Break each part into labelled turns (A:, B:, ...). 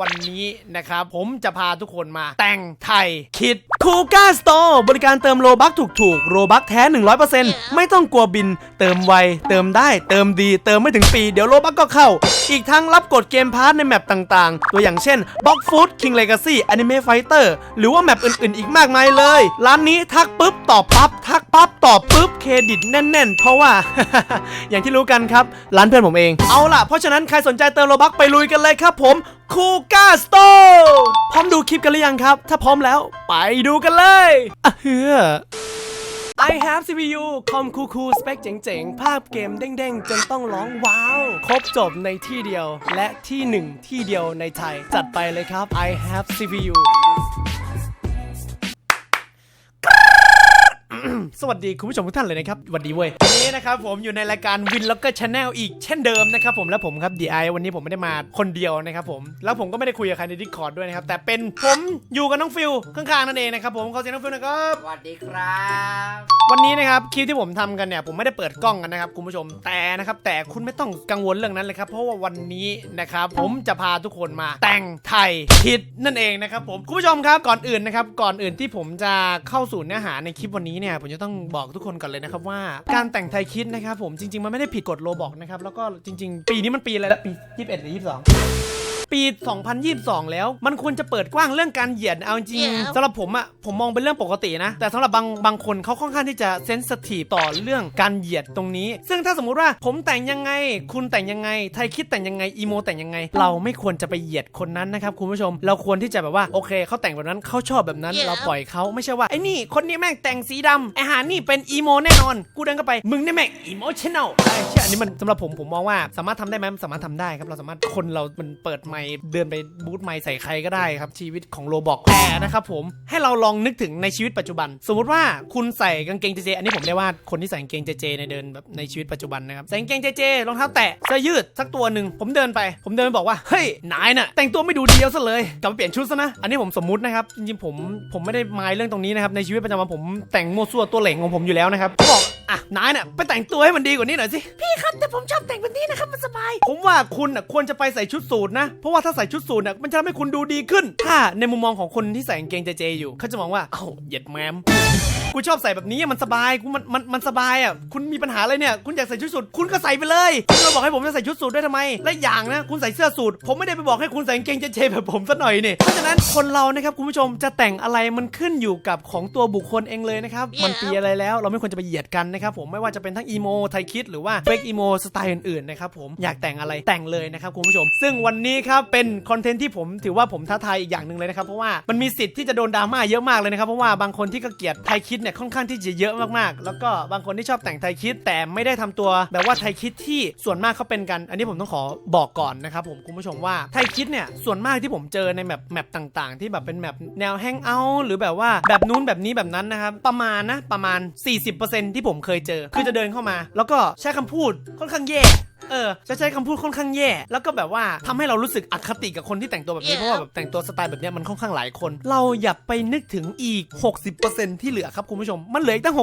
A: วันนี้นะครับผมจะพาทุกคนมาแต่งไทยคิดคูก้าสโตร์บริการเติมโลบักถูกๆ โลบักแท้ 100%ไม่ต้องกลัวบิน เติมไว เติมได้ เติมดี เติมไม่ถึงปี เดี๋ยวโลบักก็เข้า อีกทั้งรับกดเกมพาร์ทในแมปต่างๆ ตัวอย่างเช่น Box Food King Legacy Anime Fighter หรือว่าแมปอื่นๆ อีกมากมายเลย ร้านนี้ทักปุ๊บตอบปั๊บทักปั๊บตอบปุ๊บเครดิตแน่น ๆ เพราะว่า อย่างที่รู้กันครับร้านเพื่อนผมเองเอาล่ะเพราะฉะนั้นใครสนใจเติมโลบักไปลุยกันเลยครับผม คูก้าสโตพร้อมดูคลิปกันหรือยังครับ ถ้าพร้อมแล้วไปดูกันเลยอะเฮือ I have CPU คอมคูคูสเปคเจ๋งๆ ภาพเกมเด้งๆ จนต้องร้องว้าว ครบจบในที่เดียวและที่หนึ่งที่เดียวในไทย จัดไปเลยครับ I have CPU สวัสดีคุณผู้ชมทุกท่านเลยนะครับสวัสดีเว้ยวันนี้นะครับผมอยู่ในรายการวินล็อกเกอร์ชาแนลอีกเช่นเดิมนะครับผมและผมครับ DI วันนี้ผมไม่ได้มาคนเดียวนะครับผมแล้วผมก็ไม่ได้คุยกับใครใน Discord ด้วยนะครับแต่เป็นผมอยู่กับน้องฟิลข้างๆนั่นเองนะครับผมขอเสียงน้องฟิลหนะครับ
B: สวัสดีครับ
A: วันนี้นะครับคลิปที่ผมทำกันเนี่ยผมไม่ได้เปิดกล้องกันนะครับคุณผู้ชมแต่นะครับแต่คุณไม่ต้องกังวลเรื่องนั้นเลยครับเพราะว่าวันนี้นะครับผมจะพาทุกคนมา แต่งไทยคิดนั่นเองนะครับผมคุณผู้ชมครับก่อนอื่นนะครับก่อนอื่นที่ผมจะเข้าสู่เนื้อหาในคลิปวันนี้เนี่ยผมจะต้องบอกทุกคนก่อนเลยนะครับว่าการแต่งไทยคิดนะครับผมจริง ๆ มันไม่ได้ผิดกฎโลบอกนะครับแล้วก็จริง ๆ ปีนี้มันปีอะไรละปี 21หรือ22 ปี 2022 แล้ว มันควรจะเปิดกว้างเรื่องการเหยียดเอาจริงๆสำหรับผมอะผมมองเป็นเรื่องปกตินะ แต่สำหรับบางบางคนเขาค่อนข้างที่จะเซนสทีฟต่อเรื่องการเหยียดตรงนี้ ซึ่งถ้าสมมุติว่าผมแต่งยังไง คุณแต่งยังไง ไทยคิดแต่งยังไงอีโมแต่งยังไง เราไม่ควรจะไปเหยียดคนนั้นนะครับคุณผู้ชม เราควรที่จะแบบว่าโอเคเขาแต่งแบบนั้นเขาชอบแบบนั้น เราปล่อยเขาไม่ใช่ว่าไอ้นี่คนนี้แม่งแต่งสีดำไอ้หานี่เป็นอีโมแน่นอน กูเดินเข้าไปมึงนี่แม่งอีโมชั่นแนลใช่ใช่อันนี้มันสำหรับผมผมมองว่าสามารถทำได้ไหมมันสามารถทำได้ครับเราสามารถคนเรามันเปิดไมค์เดินไปบูธไมค์ใส่ใครก็ได้ครับ ชีวิตของโรบอกแต่นะครับผมให้เราลองนึกถึงในชีวิตปัจจุบัน สมมติว่าคุณใส่กางเกงเจเจอันนี้ผมได้ว่าคนที่ใส่กางเกงเจเจในเดินแบบในชีวิตปัจจุบันนะครับใส่กางเกงเจเจรองเท้าแตะเสื้อยืดสักตัวหนึ่งผมเดินไป ผมเดินไปบอกว่าเฮ้ยนายน่ะแต่งตัวไม่ดูดีเอาซะเลยกลับมาเปลี่ยนชุดซะนะอันนี้ผมสมมตินะครับจริงๆผมผมไม่ได้มายเรื่องตรงนี้นะครับในชีวิตประจำวันผมแต่งโมวซั่วตัวเหล่งของผมอยู่แล้วนะครับบอก อะนายน่ะไปแต่งตัวให้มันดีกว่านี้หน่อยสิพี่ครับแต่ผมชอบแต่งแบบนี้นะครับมันสบาย ผมว่าคุณน่ะควรจะไปใส่ชุดสูทนะ เพราะว่าถ้าใส่ชุดสูทน่ะมันจะทำให้คุณดูดีขึ้น ถ้าในมุมมองของคนที่ใส่กางเกงเจเจอยู่เขาจะมองว่าเอ้าเหย็ดแมม กูชอบใส่แบบนี้อะมันสบายกูมันมันมันสบายอะคุณมีปัญหาอะไรเนี่ยคุณอยากใส่ชุดสูทคุณก็ใส่ไปเลยคุณมาบอกให้ผมจะใส่ชุดสูทได้ทำไม และอย่างนะคุณใส่เสื้อสูทผมไม่ได้ไปบอกให้คุณใส่กางเกงเจๆแบบผมซะหน่อยนี่เพราะฉะนั้นคนเรานะครับคุณผู้ชมจะแต่งอะไรมันขึ้นอยู่กับของตัวบุคคลเองเลยนะครับมันปีอะไรแล้วเราไม่ควรจะไปเหยียดกันนะครับผมไม่ว่าจะเป็นทั้งอีโมไทยคิดหรือว่าเฟกอีโมสไตล์อื่นๆนะครับผมอยากแต่งอะไรแต่งเลยนะครับคุณผู้ชม ซึ่งวันนี้ครับเป็นคอนเทนต์ที่ผมถือว่าผมท้าทายอีกอย่างหนึ่งเลยนะครับเพราะว่ามันมีสิทธิ์ที่จะโดนดราม่าเยอะมากเลยนะครับเพราะว่าบางคนที่ก็เกลียดไทยคิดเนี่ยค่อนข้างที่จะเยอะมากๆ แล้วก็บางคนที่ชอบแต่งไทยคิดแต่ไม่ได้ทำตัวแบบว่าไทยคิดที่ส่วนมากเขาเป็นกัน อันนี้ผมต้องขอบอกก่อนนะครับผมคุณผู้ชมว่าไทยคิดเนี่ยส่วนมากที่ผมเจอในแมปแมปต่างๆ ที่แบบเป็นแมปแนวแฮงเอาท์หรือแบบว่าแบบนู้นแบบนี้แบบนั้นนะครับประมาณนะประมาณ 40%ที่ผมเคยเจอ คือจะเดินเข้ามา แล้วก็ใช้คำพูดค่อนข้างแย่ เออจะใช้คำพูดค่อนข้างแย่ แล้วก็แบบว่าทำให้เรารู้สึกอคติกับคนที่แต่งตัวแบบนี้เพราะว่าแบบแต่งตัวสไตล์แบบเนี้ยมันค่อนข้างหลายคน เราอย่าไปนึกถึงอีก 60%ที่เหลือครับคุณผู้ชมมันเหลืออีกตั้ง 60%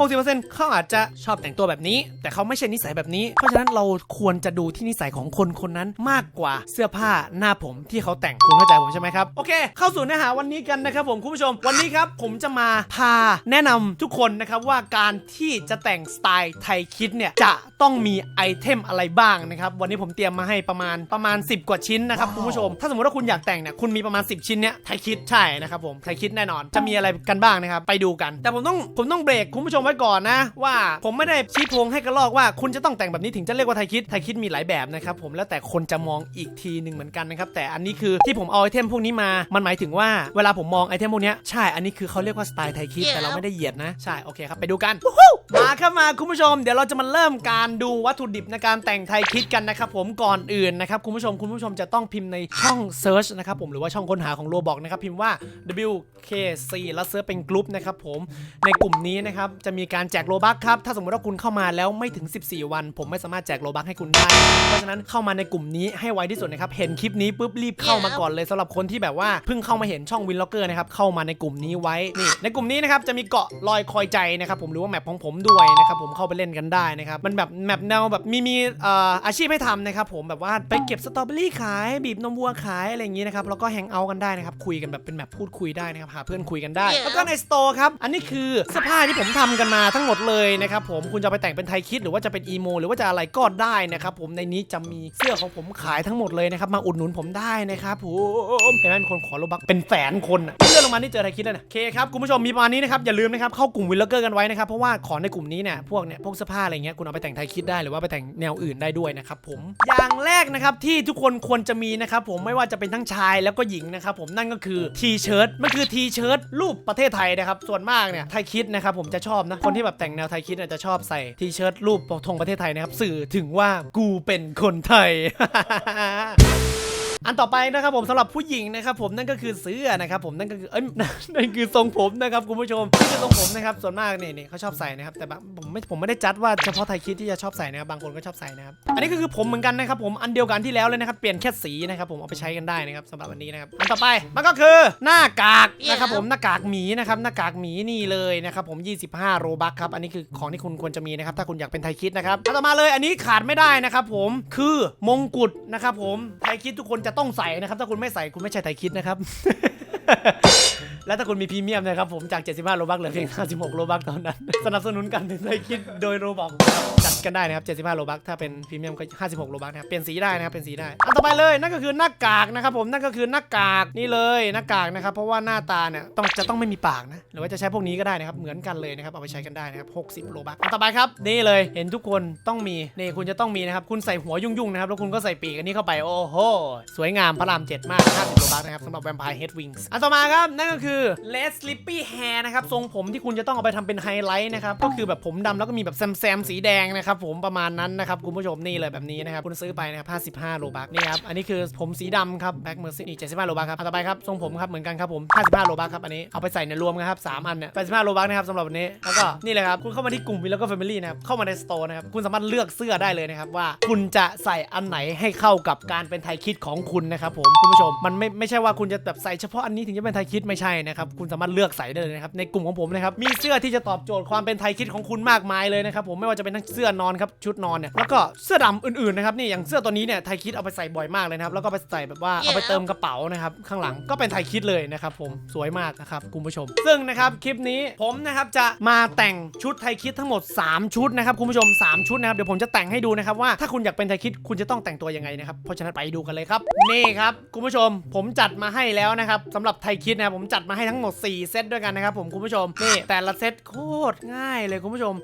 A: 60%เขาอาจจะชอบแต่งตัวแบบนี้ แต่เขาไม่ใช่นิสัยแบบนี้ เพราะฉะนั้นเราควรจะดูที่นิสัยของคนคนนั้นมากกว่าเสื้อผ้าหน้าผมที่เขาแต่งคุณเข้าใจผมใช่ไหมครับโอเค เข้าสู่เนื้อหาวันนี้กันนะครับผมคุณผู้ชม วันนี้ครับผมจะมาพาแนะนำทุกคนนะครับว่าการที่จะแต่งสไตล์ไทยคิดเนี่ยจะต้องมีไอเทมอะไรบ้างนะครับ วันนี้ผมเตรียมมาให้ประมาณประมาณ 10 กว่าชิ้นนะครับคุณผู้ชม ถ้าสมมติว่าคุณอยากแต่งเนี่ยคุณมีประมาณ 10 ชิ้นเนี้ยไทยคิดใช่นะครับผมไทยคิดแน่นอน จะมีอะไรกันบ้างนะครับ ไปดูกัน แต่ผมต้องผมต้องเบรกคุณผู้ชมไว้ก่อนนะ ว่าผมไม่ได้ชี้โพงให้กระลอกว่า คุณจะต้องแต่งแบบนี้ถึงจะเรียกว่าไทยคิดไทยคิดมีหลายแบบนะครับผมแล้วแต่คนจะมองอีกทีหนึ่งเหมือนกันนะครับแต่อันนี้คือที่ผมเอาไอเทมพวกนี้มา มันหมายถึงว่าเวลาผมมองไอเทมพวกเนี้ยใช่อันนี้คือเขาเรียกว่าสไตล์ไทยคิดแต่เราไม่ได้เหยียดนะใช่โอเคครับไปดูกันมาครับมาคุณผู้ชม เดี๋ยวเราจะมาเริ่มการดูวัตถุดิบในการแต่งไทยคิดกันนะครับผมก่อนอื่นนะครับคุณผู้ชมคุณผู้ชมจะต้องพิมพ์ในช่อง Search นะครับผมหรือว่าช่องค้นหาของโ o บอกนะครับพิมพ์ว่า WKC แล้วเซิร์ชเป็นกลุ่มนะครับผมในกลุ่มนี้นะครับจะมีการแจกโลบัคครับถ้าสมมติว่าคุณเข้ามาแล้วไม่ถึง 14 วัน ผมไม่สามารถแจกโลบัคให้คุณได้ เพราะฉะนั้นเข้ามาในกลุ่มนี้ให้ไวที่สุดนะครับเห็นคลิปนี้ปุ๊บรีบเข้ามาก่อนเลยสำหรับคนที่แบบว่าเพิ่งเข้ามาเห็นช่องวินล็อกเกอร์นะครับเข้ามาในกลุ่มนี้ไว้นี่ในกลุ่มนี้นะครับจะมีเกาะลอยคอยใจนะครับผมหรือว่าแมปของผมด้วยนะครับผมเข้าไปเล่นกันได้นะครับมันแบบแมปแนวแบบมีมีอาชีพให้ทำนะครับผมแบบว่าไปเก็บสตรอเบอรี่ขาย บีบนมวัวขายอะไรอย่างงี้นะครับแล้วก็แฮงเอาท์กันได้นะครับคุยกันแบบเป็นแบบพูดคุยได้นะครับหาเพื่อนคุยกันได้ แล้วก็ในสโตร์ครับอันนี้คือเสื้อผ้าที่ผมทำกันมาทั้งหมดเลยนะครับผมคุณจะเอาไปแต่งเป็นไทยคิดหรือว่าจะเป็นอีโมหรือว่าจะอะไรก็ได้นะครับผมในนี้จะมีเสื้อของผมขายทั้งหมดเลยนะครับมาอุดหนุนผมได้นะครับผมเห็นไหมมีคนขอโลบักเป็นแสนคนอะเลื่อนลงมานี่เจอไทยคิดแล้วนะโอเคครับคุณผู้ชมมีประมาณนี้นะครับอย่าลืมนะครับเข้ากลุ่มวิลเลอร์กันไว้นะครับเพราะว่าของในกลุ่มนี้เนี่ยพวกเนี่ยพวกเสื้อผ้าอะไรเงี้ยคุณเอาไปแต่งไทยคิดได้หรือว่าไปแต่งแนวอื่นได้ด้วยนะครับผมอย่างแรกนะครับที่ทุกคนควรจะมีนะครับผมไม่ว่าจะเป็นทั้งชายแล้วก็หญิงนะครับผมนั่นก็คือทีเชิ้ตมันคือทีเชิ้ตรูปประเทศไทยนะครับส่วนมากเนี่ยไทยคิดนะครับผมจะชอบนะคนที่แบบแต่งแนวไทยคิดอาจจะชอบใส่ทีเชิ้ตรูปธงประเทศไทยนะครับสื่อถึงว่ากูเป็นคนไทย อันต่อไปนะครับผมสำหรับผู้หญิงนะครับผมนั่นก็คือเสื้อนะครับผมนั่นก็คือเอ้ยนั่นคือทรงผมนะครับคุณผู้ชมนี่คือทรงผมนะครับส่วนมากเนี่ยเนี่ยเขาชอบใส่นะครับแต่แบบผมไม่ผมไม่ได้จัดว่าเฉพาะไทยคิดที่จะชอบใส่นะครับบางคนก็ชอบใส่นะครับอันนี้ก็คือผมเหมือนกันนะครับผมอันเดียวกันที่แล้วเลยนะครับเปลี่ยนแค่สีนะครับผมเอาไปใช้กันได้นะครับสำหรับวันนี้นะครับอันต่อไปมันก็คือหน้ากากนะครับผมหน้ากากหมีนะครับหน้ากากหมีนี่เลยนะครับผม 25 โรบัคครับอันนี้คือของที่คุณควรจะมีนะครับถ้าคุณอยากเป็นไทยคิดนะครับอันต่อมาเลยอันนี้ขาดไม่ได้นะครับผมคือมงกุฎนะครับผมไทยคิดทุกคนจะต้องใส่นะครับ ถ้าคุณไม่ใส่คุณไม่ใช่ไทยคิดนะครับ และถ้าคุณมีพรีเมียมนะครับผมจาก 75 โลบักเหลือเพียง 56 โลบักเท่านั้น สนับสนุนกันถึงได้คิดโดยโรบอกจัดกันได้นะครับ 75 โลบักถ้าเป็นพรีเมียมก็ 56 โลบักนะครับเปลี่ยนสีได้นะครับเป็นสีได้ อันต่อไปเลยนั่นก็คือหน้ากากนะครับผมนั่นก็คือหน้ากากนี่เลยหน้ากากนะครับเพราะว่าหน้าตาเนี่ยต้องจะต้องไม่มีปากนะหรือว่าจะใช้พวกนี้ก็ได้นะครับเหมือนกันเลยนะครับเอาไปใช้กันได้นะครับ 60 โลบักอันต่อไปครับนี่เลยเห็นทุกคนต้องมีนี่คุณจะต้องมีนะครับคุณใส่หัวยุ่งๆนะครับแล้วคุณก็ใส่ปีกอันนี้เข้าไปโอ้โหสวยงามพระรามเจ็ดมาก 50 โลบักนะครับสำหรับแวมไพร์เฮดวิงส์อันต่อมาครับนั่นก็คือเลสลิปปี้แฮร์นะครับ ทรงผมที่คุณจะต้องเอาไปทำเป็นไฮไลท์นะครับ ก็คือแบบผมดำแล้วก็มีแบบแซมแซมสีแดงนะครับผมประมาณนั้นนะครับ คุณผู้ชมนี่เลยแบบนี้นะครับ คุณซื้อไปนะครับ55โลบักนี่ครับ อันนี้คือผมสีดำครับแบ็กเมอร์ซี่นี่75โลบักครับอันต่อไปครับทรงผมครับเหมือนกันครับผม55โลบักครับอันนี้เอาไปใส่ในรวมกันครับสามอันเนี่ย85โลบักนะครับสำหรับวันนี้แล้วก็นี่เลยครับคุณเข้ามาที่กลุ่มวิลแล้วก็แฟมิลี่นะครับเข้ามาในสโตร์นะครับคุณสามารถเลือกเสื้อได้เลยนะครับว่าคุณจะใส่อันไหนให้เข้ากับการเป็นไทยคิดของคุณนะครับผมคุณผู้ชมมันไม่ไม่ใช่ว่าคุณจะแบบใส่เฉพาะอันนี้ถึงจะเป็นไทยคิดไม่ใช่นะครับคุณสามารถเลือกใส่ได้เลยนะครับในกลุ่มของผมนะครับมีเสื้อที่จะตอบโจทย์ความเป็นไทยคิดของคุณมากมายเลยนะครับผมไม่ว่าจะเป็นทั้งเสื้อนอนครับชุดนอนเนี่ยแล้วก็เสื้อดำอื่นๆนะครับนี่อย่างเสื้อตัวนี้เนี่ยไทยคิดเอาไปใส่บ่อยมากเลยนะครับแล้วก็ไปใส่แบบว่าเอาไปเติมกระเป๋านะครับข้างหลังก็เป็นไทยคิดเลยนะครับผมสวยมากนะครับคุณผู้ชม ซึ่งนะครับคลิปนี้ผมนะครับจะมาแต่งชุดไทยคิดทั้งหมด 3 ชุดนะครับคุณผู้ชม 3 ชุดนะครับเดี๋ยวผมจะแต่งให้ดูนะครับว่าถ้าคุณอยากเป็นไทยคิดคุณจะต้องแต่งตัวยังไงนะครับเพราะฉะนั้นไปดูกันเลยครับนี่ครับคุณผู้ชมผมจัดมาให้แล้วนะครับสำหรับไทยคิดนะครับผมจัดมาให้ทั้งหมด 4 เซตด้วยกันนะครับผมคุณผู้ชมนี่แต่ละเซตโคตรง่ายเลยคุณผู้ชม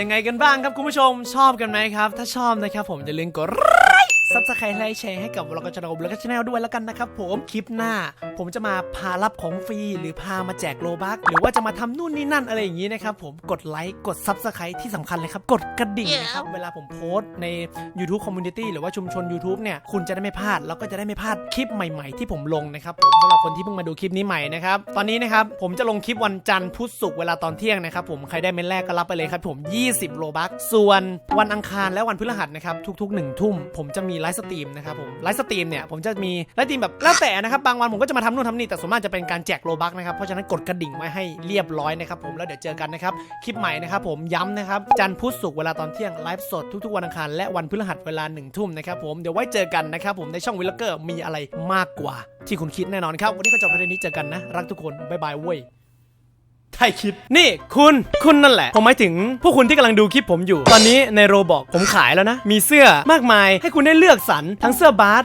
A: ยังไงกันบ้างครับคุณผู้ชมชอบกันไหมครับ ถ้าชอบนะครับผมจะลืมกด ซับสไครต์ไลค์แชร์ให้กับวลกชนกแล้วก็ชแนลด้วยแล้วกันนะครับผมคลิปหน้า ผมจะมาพารับของฟรีหรือพามาแจกโลบักหรือว่าจะมาทำนู่นนี่นั่นอะไรอย่างนี้นะครับผมกดไลค์กดซับสไครต์ที่สำคัญเลยครับ กดกระดิ่งนะครับเวลาผมโพสต์ใน YouTube Community หรือว่าชุมชน YouTube เนี่ยคุณจะได้ไม่พลาดแล้วก็จะได้ไม่พลาดคลิปใหม่ ๆ ที่ผมลงนะครับผมสำหรับคนที่เพิ่งมาดูคลิปนี้ใหม่นะครับตอนนี้นะครับผมจะลงคลิปวันจันทร์พุธศุกร์เวลาตอนเที่ยงนะครับผมใครได้เมนแรกก็รับไปเลยครับผม 20 โลบักส่วนวันอังคารและวันพฤหัสนะครับทุกๆ1ทุ่มผมจะมีไลฟ์สตรีมนะครับผมไลฟ์สตรีมเนี่ยผมจะมีไลฟ์สตรีมแบบแล้วแต่นะครับบางวันผมก็จะมาทำนู่นทำนี่แต่ส่วนมากจะเป็นการแจกโลบักนะครับเพราะฉะนั้นกดกระดิ่งไว้ให้เรียบร้อยนะครับผมแล้วเดี๋ยวเจอกันนะครับคลิปใหม่นะครับผมย้ำนะครับจันทร์พุธศุกร์เวลาตอนเที่ยงไลฟ์สดทุกๆวันอังคารและวันพฤหัสเวลาหนึ่งทุ่มนะครับผมเดี๋ยวไว้เจอกันนะครับผมในช่องวิลเลอร์มีอะไรมากกว่า ที่คุณคิดแน่นอนครับวันนี้ก็จบประเด็นนี้เจอกันนะรักทุกคนบ๊ายบายเว้ย ท้ายคิดนี่คุณคุณนั่นแหละ ผมหมายถึงพวกคุณที่กำลังดูคลิปผมอยู่ ตอนนี้ในโรบอกผมขายแล้วนะ มีเสื้อมากมายให้คุณได้เลือกสรรทั้งเสื้อบาส